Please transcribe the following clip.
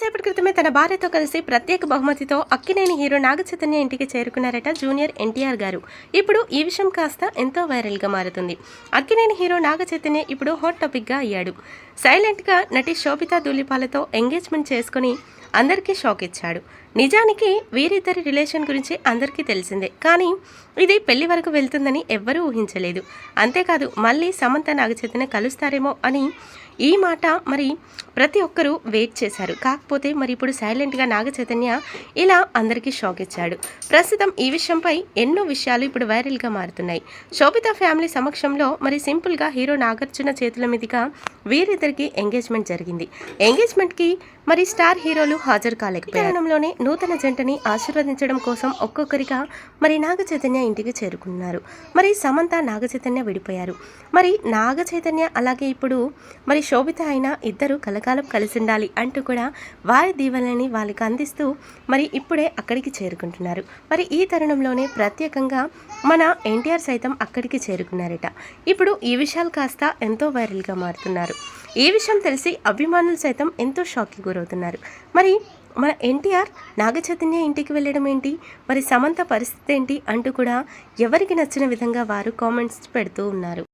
సేపటి క్రితమే తన భార్యతో కలిసి ప్రత్యేక బహుమతితో అక్కినేని హీరో నాగచైతన్య ఇంటికి చేరుకున్నారట జూనియర్ ఎన్టీఆర్ గారు. ఇప్పుడు ఈ విషయం కాస్త ఎంతో వైరల్గా మారుతుంది. అక్కినేని హీరో నాగచైతన్య ఇప్పుడు హాట్ టాపిక్గా అయ్యాడు. సైలెంట్గా నటి శోభితా దూలిపాలతో ఎంగేజ్మెంట్ చేసుకుని అందరికీ షాక్ ఇచ్చాడు. నిజానికి వీరిద్దరి రిలేషన్ గురించి అందరికీ తెలిసిందే. కానీ ఇది పెళ్ళి వరకు వెళ్తుందని ఎవ్వరూ ఊహించలేదు. అంతేకాదు మళ్ళీ సమంత నాగచైతన్య కలుస్తారేమో అని ఈ మాట మరి ప్రతి ఒక్కరూ వెయిట్ చేశారు. కాకపోతే మరి ఇప్పుడు సైలెంట్గా నాగచైతన్య ఇలా అందరికీ షాక్ ఇచ్చాడు. ప్రస్తుతం ఈ విషయంపై ఎన్నో విషయాలు ఇప్పుడు వైరల్గా మారుతున్నాయి. శోభిత ఫ్యామిలీ సమక్షంలో మరి సింపుల్గా హీరో నాగార్జున చేతుల మీదుగా వీరిద్దరికి ఎంగేజ్మెంట్ జరిగింది. ఎంగేజ్మెంట్కి మరి స్టార్ హీరోలు హాజరు కాలేకపోయారంలోనే నూతన జంటని ఆశీర్వదించడం కోసం ఒక్కొక్కరిగా మరి నాగ చైతన్య ఇంటికి చేరుకున్నారు. మరి సమంత నాగ చైతన్య విడిపోయారు. మరి నాగ చైతన్య అలాగే ఇప్పుడు మరి శోభిత అయిన ఇద్దరు కలకాలం కలిసి ఉండాలి అంటూ కూడా వారి దీవెనని వాళ్ళకి అందిస్తూ మరి ఇప్పుడే అక్కడికి చేరుకుంటున్నారు. మరి ఈ తరుణంలోనే ప్రత్యేకంగా మన ఎన్టీఆర్ సైతం అక్కడికి చేరుకున్నారట. ఇప్పుడు ఈ విషయాలు కాస్త ఎంతో వైరల్గా మారుతున్నారు. ఈ విషయం తెలిసి అభిమానులు సైతం ఎంతో షాక్కి గురవుతున్నారు. మరి మన ఎన్టీఆర్ నాగచైతన్య ఇంటికి వెళ్ళడం ఏంటి? మరి సమంత పరిస్థితి ఏంటి? అంటూ కూడా ఎవరికి నచ్చిన విధంగా వారు కామెంట్స్ పెడుతూ ఉన్నారు.